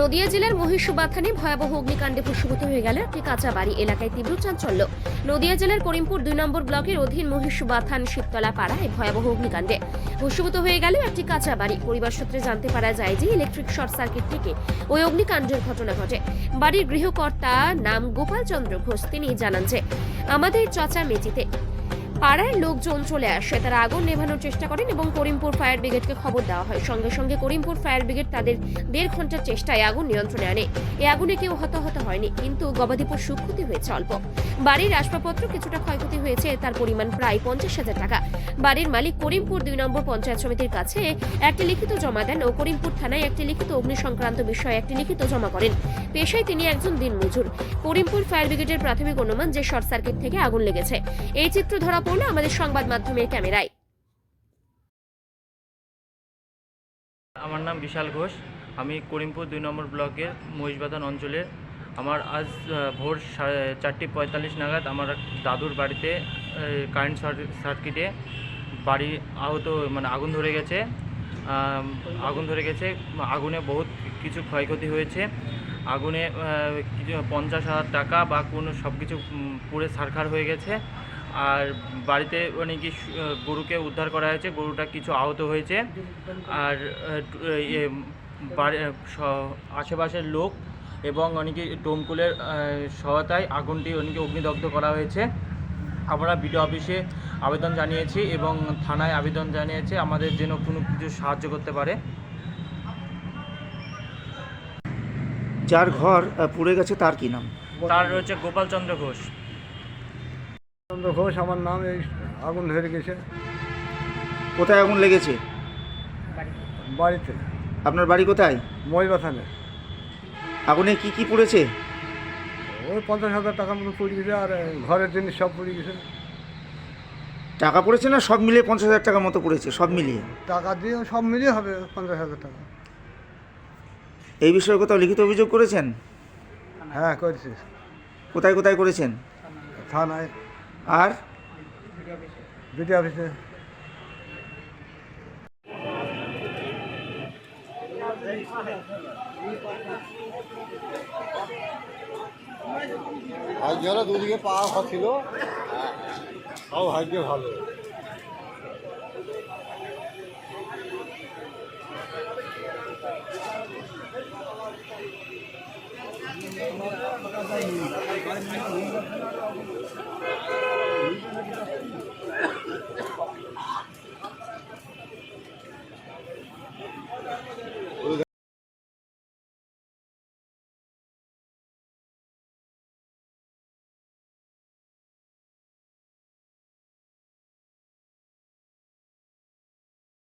নদিয়া জেলার মহিষবাথানে ভয়াবহ অগ্নিকাণ্ডে ভস্মীভূত হয়ে গেল একটি কাঁচা বাড়ি এলাকায় তীব্র চাঞ্চল্য। নদিয়া জেলার করিমপুর দুই নম্বর ব্লকের অধীন মহিষবাথান শিবতলা পাড়ায় ভয়াবহ অগ্নিকাণ্ডে ভস্মীভূত হয়ে গেল একটি কাঁচা বাড়ি পরিবার সূত্রে জানতে পারা যায় যে ইলেকট্রিক শর্ট সার্কিট থেকে ওই অগ্নিকাণ্ডের ঘটনা ঘটে। বাড়ির গৃহকর্তা নাম গোপাল চন্দ্র ঘোষ, তিনি জানান যে, আমাদের চচা মেজিতে পাড়ার লোকজন চলে আসে। তারা আগুন নেভানোর চেষ্টা করেন এবং করিমপুর ফায়ার ব্রিগেডকে খবর দেওয়া হয়। সঙ্গে সঙ্গে করিমপুর ফায়ার ব্রিগেড তাদের দেড় ঘণ্টার চেষ্টায় আগুন নিয়ন্ত্রণে আনে। এই আগুনে কেউ হতাহত হয়নি, কিন্তু গবাদি পশু ক্ষতি হয়েছে অল্প। বাড়ির আসবাবপত্র কিছুটা ক্ষয়ক্ষতি হয়েছে, তার পরিমাণ প্রায় পঞ্চাশ হাজার টাকা। বাড়ির মালিক করিমপুর দুই নম্বর পঞ্চায়েত সমিতির কাছে একটি লিখিত জমা দেন ও করিমপুর থানায় একটি লিখিত অগ্নি সংক্রান্ত বিষয়ে একটি লিখিত জমা করেন। পেশায় তিনি একজন দিনমজুর। করিমপুর ফায়ার ব্রিগেডের প্রাথমিক অনুমান যে শর্ট সার্কিট থেকে আগুন লেগেছে। এই চিত্র ধরা পড়ল আমাদের সংবাদ মাধ্যমের ক্যামেরায়। আমার নাম বিশাল ঘোষ। আমি করিমপুর দুই নম্বর ব্লকের মহিষবাদান অঞ্চলের। আমার আজ ভোর চারটে পঁয়তাল্লিশ নাগাদ আমার দাদুর বাড়িতে কারেন্ট সার্কি- সার্কিটে বাড়ি আহত মানে আগুন ধরে গেছে। আগুন ধরে গেছে। আগুনে বহুত কিছু ক্ষয়ক্ষতি হয়েছে। আগুনে কিছু পঞ্চাশ হাজার টাকা বা কোনো সব কিছু পুড়ে সারখার হয়ে গেছে। আর বাড়িতে মানে কি গরুকে উদ্ধার করা হয়েছে গরুটা কিছু আহত হয়েছে। আর ইয়ে আশেপাশের লোক এবং অনেকে ডোমকুলের সহায়তায় আগুনটি অনেকে অগ্নিদগ্ধ করা হয়েছে। আমরা বিডিও অফিসে আবেদন জানিয়েছি এবং থানায় আবেদন জানিয়েছি আমাদের যেন কোনো কিছু সাহায্য করতে পারে। যার ঘর পুড়ে গেছে তার কি নাম? তার রয়েছে গোপাল চন্দ্র ঘোষ। চন্দ্র ঘোষ আমার নাম এই আগুন ধরে গেছে। কোথায় আগুন লেগেছে? বাড়িতে। আপনার বাড়ি কোথায়? মহিবাথানে আগুনে কি কি পুড়েছে? ওই পঞ্চাশ হাজার টাকার মতো পড়ে গেছে আর ঘরের জিনিস সব পড়ে গেছে। টাকা পড়েছে না সব মিলিয়ে পঞ্চাশ হাজার টাকার মতো পড়েছে সব মিলিয়ে? টাকা দিয়ে সব মিলিয়ে হবে পঞ্চাশ হাজার টাকা। এই বিষয়ে কোথাও লিখিত অভিযোগ করেছেন? হ্যাঁ করেছি। কোথায় কোথায় করেছেন? থানায়। আর আজ অফিসে। ভাগ্যরা দুদিকে পাওয়া হচ্ছিল সব ভাগ্য ভালো। Thank you.